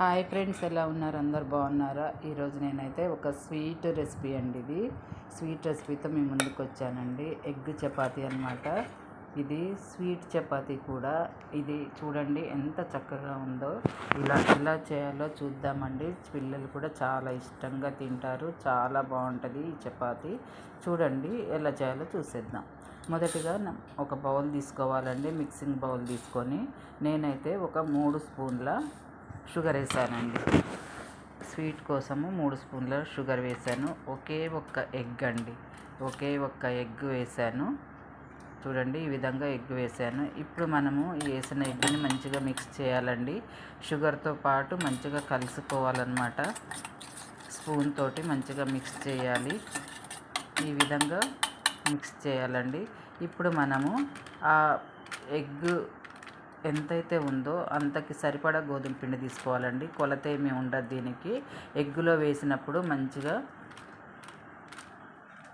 Hi friends ఎలా ఉన్నారు? అందరు బాగున్నారా? ఈరోజు నేనైతే ఒక స్వీట్ రెసిపీ అండి ఇది. స్వీట్ రెసిపీతో మీ ముందుకు వచ్చానండి. ఎగ్ చపాతీ అనమాట ఇది స్వీట్ చపాతీ కూడా. ఇది చూడండి ఎంత చక్కగా ఉందో. ఇలా ఎలా చేయాలో చూద్దామండి. పిల్లలు కూడా చాలా ఇష్టంగా తింటారు. చాలా బాగుంటుంది ఈ చపాతీ. చూడండి ఎలా చేయాలో చూసేద్దాం. మొదటిగా ఒక బౌల్ తీసుకోవాలండి మిక్సింగ్ బౌల్ తీసుకొని. నేనైతే ఒక మూడు స్పూన్ల షుగర్ వేసానండి. స్వీట్ కోసము మూడు స్పూన్ల షుగర్ వేసాను. ఒకే ఒక్క ఎగ్ అండి. ఒకే ఒక్క ఎగ్ వేసాను. చూడండి ఈ విధంగా ఎగ్ వేసాను. ఇప్పుడు మనము వేసిన ఎగ్ని మంచిగా మిక్స్ చేయాలండి. షుగర్తో పాటు మంచిగా కలుసుకోవాలన్నమాట. స్పూన్ తోటి మంచిగా మిక్స్ చేయాలి. ఈ విధంగా మిక్స్ చేయాలండి. ఇప్పుడు మనము ఆ ఎగ్ ఎంతైతే ఉందో అంతకి సరిపడా గోధుమ పిండి తీసుకోవాలండి. కొలత ఏమీ ఉండదు దీనికి. ఎగ్గులో వేసినప్పుడు మంచిగా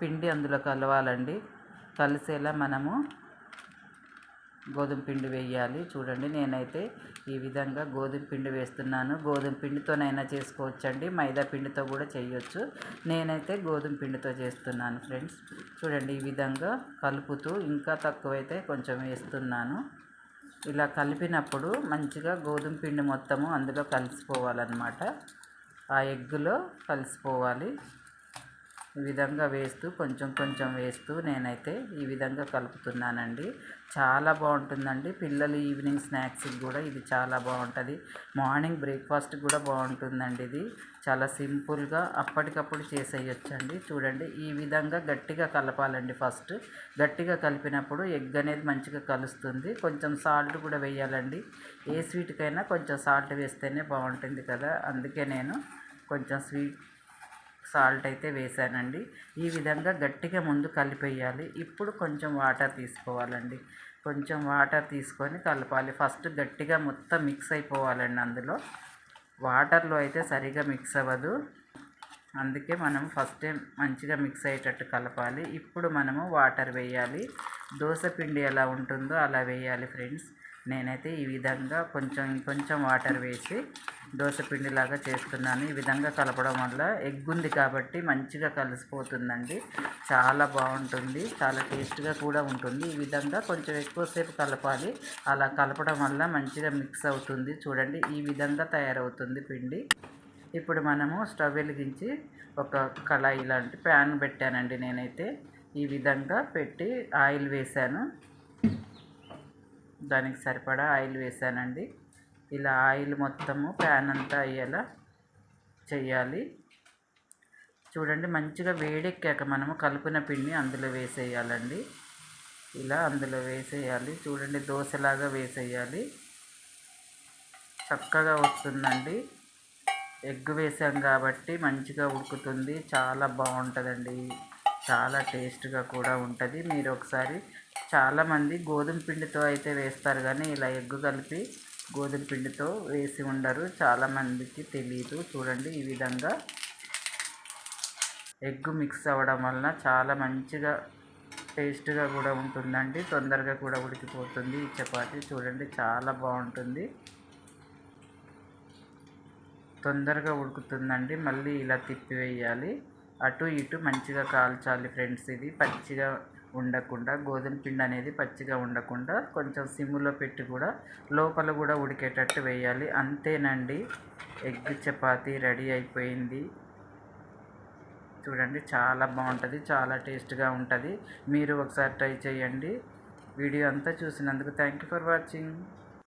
పిండి అందులో కలవాలండి. కలిసేలా మనము గోధుమ పిండి వేయాలి. చూడండి నేనైతే ఈ విధంగా గోధుమ పిండి వేస్తున్నాను. గోధుమ పిండితోనైనా చేసుకోవచ్చండి. మైదా పిండితో కూడా చేయొచ్చు. నేనైతే గోధుమ పిండితో చేస్తున్నాను ఫ్రెండ్స్. చూడండి ఈ విధంగా కలుపుతూ ఇంకా తక్కువైతే కొంచెం వేస్తున్నాను. ఇలా కలిపినప్పుడు మంచిగా గోధుమ పిండి మొత్తము అందులో కలిసిపోవాలన్నమాట. ఆ ఎగ్గులో కలిసిపోవాలి. ఈ విధంగా వేస్తూ కొంచెం కొంచెం వేస్తూ నేనైతే ఈ విధంగా కలుపుతున్నానండి. చాలా బాగుంటుందండి. పిల్లలు ఈవినింగ్ స్నాక్స్కి కూడా ఇది చాలా బాగుంటుంది. మార్నింగ్ బ్రేక్ఫాస్ట్ కూడా బాగుంటుందండి ఇది. చాలా సింపుల్గా అప్పటికప్పుడు చేసేయచ్చండి. చూడండి ఈ విధంగా గట్టిగా కలపాలండి ఫస్ట్. గట్టిగా కలిపినప్పుడు ఎగ్ అనేది మంచిగా కలుస్తుంది. కొంచెం సాల్ట్ కూడా వేయాలండి. ఏ స్వీట్కైనా కొంచెం సాల్ట్ వేస్తేనే బాగుంటుంది కదా. అందుకే నేను కొంచెం స్వీట్ సాల్ట్ అయితే వేసానండి. ఈ విధంగా గట్టిగా ముందు కలిపేయాలి. ఇప్పుడు కొంచెం వాటర్ తీసుకోవాలండి. కొంచెం వాటర్ తీసుకొని కలపాలి. ఫస్ట్ గట్టిగా మొత్తం మిక్స్ అయిపోవాలండి అందులో. వాటర్లో అయితే సరిగా మిక్స్ అవ్వదు. అందుకే మనం ఫస్ట్ మంచిగా మిక్స్ అయ్యేటట్టు కలపాలి. ఇప్పుడు మనము వాటర్ వేయాలి. దోశ పిండి ఎలా ఉంటుందో అలా వేయాలి ఫ్రెండ్స్. నేనైతే ఈ విధంగా కొంచెం ఇంకొంచెం వాటర్ వేసి దోశపిండిలాగా చేస్తున్నాను. ఈ విధంగా కలపడం వల్ల ఎగ్ ఉంది కాబట్టి మంచిగా కలిసిపోతుందండి. చాలా బాగుంటుంది. చాలా టేస్ట్గా కూడా ఉంటుంది. ఈ విధంగా కొంచెం ఎక్కువసేపు కలపాలి. అలా కలపడం వల్ల మంచిగా మిక్స్ అవుతుంది. చూడండి ఈ విధంగా తయారవుతుంది పిండి. ఇప్పుడు మనము స్టవ్ వెలిగించి ఒక కళాయి లాంటి ప్యాన్ పెట్టానండి నేనైతే. ఈ విధంగా పెట్టి ఆయిల్ వేసాను దానికి సరిపడా ఆయిల్ వేసానండి. ఇలా ఆయిల్ మొత్తము ప్యాన్ అంతా అయ్యేలా చేయాలి చూడండి మంచిగా వేడెక్కాక మనము కలిపిన పిండి అందులో వేసేయాలండి. ఇలా అందులో వేసేయాలి. చూడండి దోశలాగా వేసేయాలి. చక్కగా వస్తుందండి. ఎగ్ వేసాం కాబట్టి మంచిగా ఉడుకుతుంది. చాలా బాగుంటుందండి. చాలా టేస్ట్గా కూడా ఉంటుంది. మీరు ఒకసారి చాలామంది గోధుమ పిండితో అయితే వేస్తారు కానీ ఇలా ఎగ్గు కలిపి గోధుమ పిండితో వేసి ఉండరు. చాలామందికి తెలియదు చూడండి ఈ విధంగా ఎగ్ మిక్స్ అవ్వడం వలన చాలా మంచిగా టేస్ట్గా కూడా ఉంటుందండి. తొందరగా కూడా ఉడికిపోతుంది ఈ చపాతీ. చూడండి చాలా బాగుంటుంది. తొందరగా ఉడుకుతుందండి. మళ్ళీ ఇలా తిప్పివేయాలి అటు ఇటు మంచిగా కాల్చాలి ఫ్రెండ్స్ ఇది. పచ్చిగా ఉండకుండా గోధుమ పిండి అనేది పచ్చిగా ఉండకుండా కొంచెం సిమ్లో పెట్టి కూడా లోపల కూడా ఉడికేటట్టు వేయాలి. అంతేనండి. ఎగ్ చపాతీ రెడీ అయిపోయింది. చూడండి చాలా బాగుంటుంది చాలా టేస్ట్గా ఉంటుంది. మీరు ఒకసారి ట్రై చేయండి. వీడియో అంతా చూసినందుకు థ్యాంక్ యూ ఫర్ వాచింగ్.